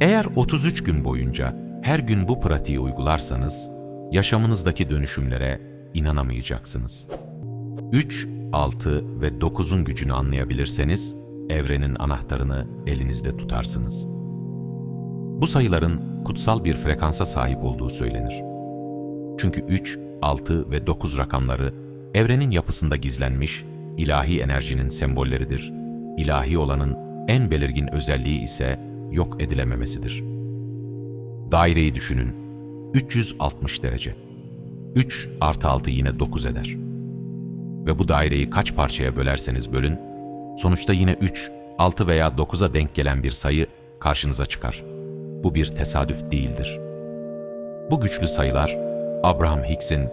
Eğer 33 gün boyunca her gün bu pratiği uygularsanız, yaşamınızdaki dönüşümlere inanamayacaksınız. 3, 6 ve 9'un gücünü anlayabilirseniz, evrenin anahtarını elinizde tutarsınız. Bu sayıların kutsal bir frekansa sahip olduğu söylenir. Çünkü 3, 6 ve 9 rakamları evrenin yapısında gizlenmiş ilahi enerjinin sembolleridir. İlahi olanın en belirgin özelliği ise yok edilememesidir. Daireyi düşünün. 360 derece. 3 artı 6 yine 9 eder. Ve bu daireyi kaç parçaya bölerseniz bölün, sonuçta yine 3, 6 veya 9'a denk gelen bir sayı karşınıza çıkar. Bu bir tesadüf değildir. Bu güçlü sayılar, Abraham Hicks'in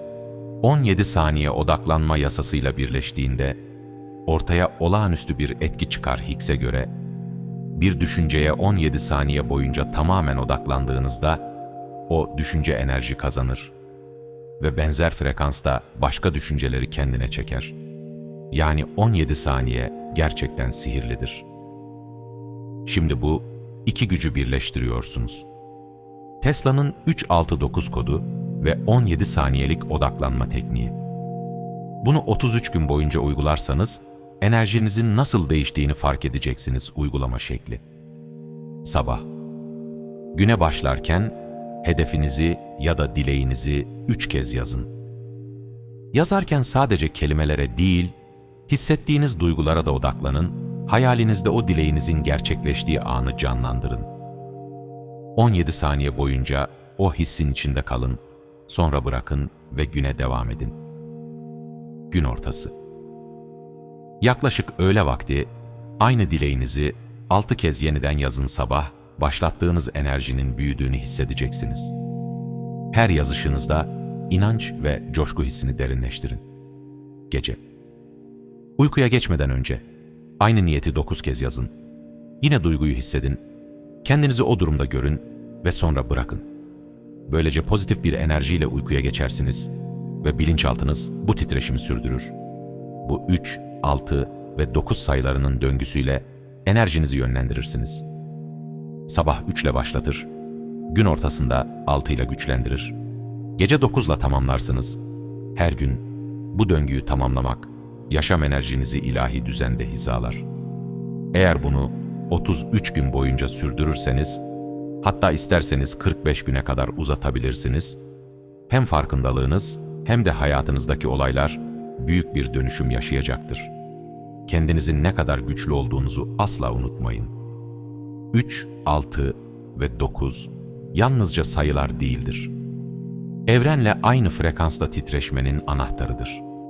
17 saniye odaklanma yasasıyla birleştiğinde ortaya olağanüstü bir etki çıkar Higgs'e göre. Bir düşünceye 17 saniye boyunca tamamen odaklandığınızda o düşünce enerji kazanır ve benzer frekansta başka düşünceleri kendine çeker. Yani 17 saniye gerçekten sihirlidir. Şimdi bu iki gücü birleştiriyorsunuz. Tesla'nın 369 kodu ve 17 saniyelik odaklanma tekniği. Bunu 33 gün boyunca uygularsanız enerjinizin nasıl değiştiğini fark edeceksiniz uygulama şekli. Sabah. Güne başlarken hedefinizi ya da dileğinizi üç kez yazın. Yazarken sadece kelimelere değil, hissettiğiniz duygulara da odaklanın, hayalinizde o dileğinizin gerçekleştiği anı canlandırın. 17 saniye boyunca o hissin içinde kalın, sonra bırakın ve güne devam edin. Gün ortası. Yaklaşık öğle vakti aynı dileğinizi altı kez yeniden yazın sabah, başlattığınız enerjinin büyüdüğünü hissedeceksiniz. Her yazışınızda inanç ve coşku hissini derinleştirin. Gece. Uykuya geçmeden önce aynı niyeti dokuz kez yazın. Yine duyguyu hissedin. Kendinizi o durumda görün ve sonra bırakın. Böylece pozitif bir enerjiyle uykuya geçersiniz ve bilinçaltınız bu titreşimi sürdürür. Bu 3, 6 ve 9 sayılarının döngüsüyle enerjinizi yönlendirirsiniz. Sabah 3 ile başlatır, gün ortasında 6 ile güçlendirir. Gece 9 ile tamamlarsınız. Her gün bu döngüyü tamamlamak, yaşam enerjinizi ilahi düzende hizalar. Eğer bunu 33 gün boyunca sürdürürseniz, hatta isterseniz 45 güne kadar uzatabilirsiniz, hem farkındalığınız hem de hayatınızdaki olaylar büyük bir dönüşüm yaşayacaktır. Kendinizin ne kadar güçlü olduğunuzu asla unutmayın. 3, 6 ve 9 yalnızca sayılar değildir. Evrenle aynı frekansta titreşmenin anahtarıdır.